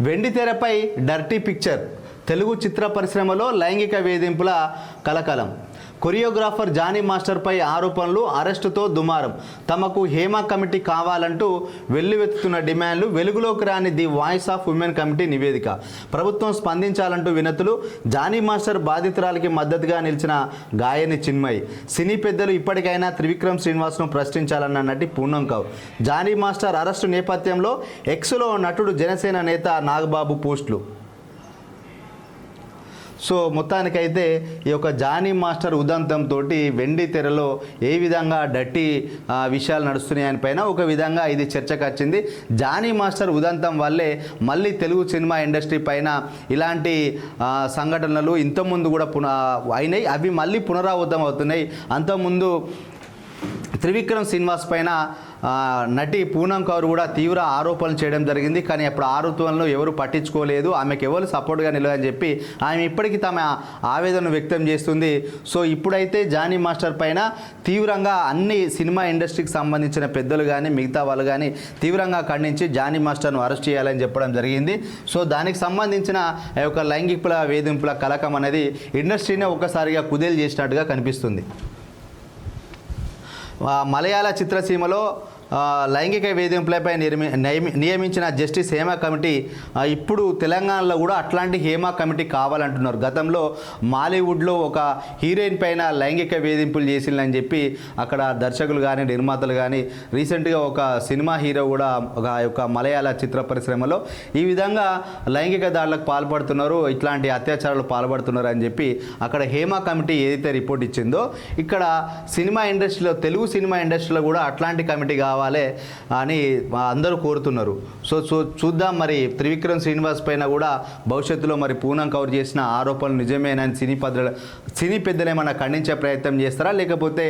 వెండి తెరపై dirty picture Telugu చిత్ర పరిశ్రమలో లైంగిక వేధింపుల కలకలం. కొరియోగ్రాఫర్ జానీ మాస్టర్పై ఆరోపణలు అరెస్టుతో దుమారం. తమకు హేమ కమిటీ కావాలంటూ వెల్లువెత్తుతున్న డిమాండ్లు వెలుగులోకి రాని the voice of women committee నివేదిక. ప్రభుత్వం స్పందించాలంటూ వినతులు జానీ మాస్టర్ బాధితురాలికి మద్దతుగా నిలిచిన గాయని చిన్మయి. సినీ పెద్దలు ఇప్పటికైనా త్రివిక్రమ్ శ్రీనివాస్ను ప్రశ్నించాలన్న నటి పూర్ణం కౌర్. జానీ మాస్టర్ అరెస్టు నేపథ్యంలో ఎక్స్లో నటుడు జనసేన నేత నాగబాబు పోస్టులు. సో మొత్తానికైతే ఈ యొక్క జానీ మాస్టర్ ఉదంతంతో వెండి తెరలో ఏ విధంగా డట్టి విషయాలు నడుస్తున్నాయని పైన ఒక విధంగా ఇది చర్చకు వచ్చింది. జానీ మాస్టర్ ఉదంతం వల్లే మళ్ళీ తెలుగు సినిమా ఇండస్ట్రీ పైన ఇలాంటి సంఘటనలు ఇంతకుముందు కూడా పున అయినాయి. అవి మళ్ళీ పునరావృతం అవుతున్నాయి అంతకుముందు త్రివిక్రమ్ శ్రీనివాస్ పైన నటి పూనం కౌర్ కూడా తీవ్ర ఆరోపణలు చేయడం జరిగింది. కానీ అప్పుడు ఆరోపణలు ఎవరు పట్టించుకోలేదు. ఆమెకు ఎవరు సపోర్ట్గా నిలవని చెప్పి ఆమె ఇప్పటికీ తమ ఆవేదన వ్యక్తం చేస్తుంది. సో ఇప్పుడైతే జానీ మాస్టర్ పైన తీవ్రంగా అన్ని సినిమా ఇండస్ట్రీకి సంబంధించిన పెద్దలు కానీ మిగతా వాళ్ళు కానీ తీవ్రంగా ఖండించి జానీ మాస్టర్ను అరెస్ట్ చేయాలని చెప్పడం జరిగింది. సో దానికి సంబంధించిన యొక్క లైంగికుల వేధింపుల కలకం అనేది ఇండస్ట్రీనే ఒక్కసారిగా కుదేలు చేసినట్టుగా కనిపిస్తుంది. మలయాళ చిత్రసీమలో లైంగిక వేధింపులపై నిర్మి నియమించిన జస్టిస్ హేమా కమిటీ ఇప్పుడు తెలంగాణలో కూడా అట్లాంటి హేమా కమిటీ కావాలంటున్నారు. గతంలో మాలీవుడ్లో ఒక హీరోయిన్ పైన లైంగిక వేధింపులు చేసిందని చెప్పి అక్కడ దర్శకులు కానీ నిర్మాతలు కానీ రీసెంట్గా ఒక సినిమా హీరో కూడా ఒక యొక్క మలయాళ చిత్ర పరిశ్రమలో ఈ విధంగా లైంగిక దాడులకు పాల్పడుతున్నారు ఇట్లాంటి అత్యాచారాలు పాల్పడుతున్నారు అని చెప్పి అక్కడ హేమ కమిటీ ఏదైతే రిపోర్ట్ ఇచ్చిందో ఇక్కడ సినిమా ఇండస్ట్రీలో తెలుగు సినిమా ఇండస్ట్రీలో కూడా అట్లాంటి కమిటీ కావాలి అని అందరూ కోరుతున్నారు. సో చూ చూద్దాం మరి త్రివిక్రమ్ శ్రీనివాస్ పైన కూడా భవిష్యత్తులో మరి పూనం కవర్ చేసిన ఆరోపణలు నిజమేనని సినీ పెద్దలు సినీ పెద్దలు ఏమైనా ఖండించే ప్రయత్నం చేస్తారా? లేకపోతే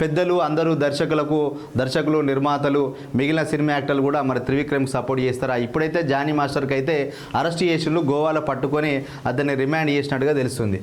పెద్దలు అందరూ దర్శకులకు దర్శకులు నిర్మాతలు మిగిలిన సినిమా యాక్టర్లు కూడా మరి త్రివిక్రమ్కి సపోర్ట్ చేస్తారా? ఇప్పుడైతే జానీ మాస్టర్కి అయితే అరెస్ట్ చేసిండ్రు గోవాలో పట్టుకొని అతన్ని రిమాండ్ చేసినట్టుగా తెలుస్తుంది.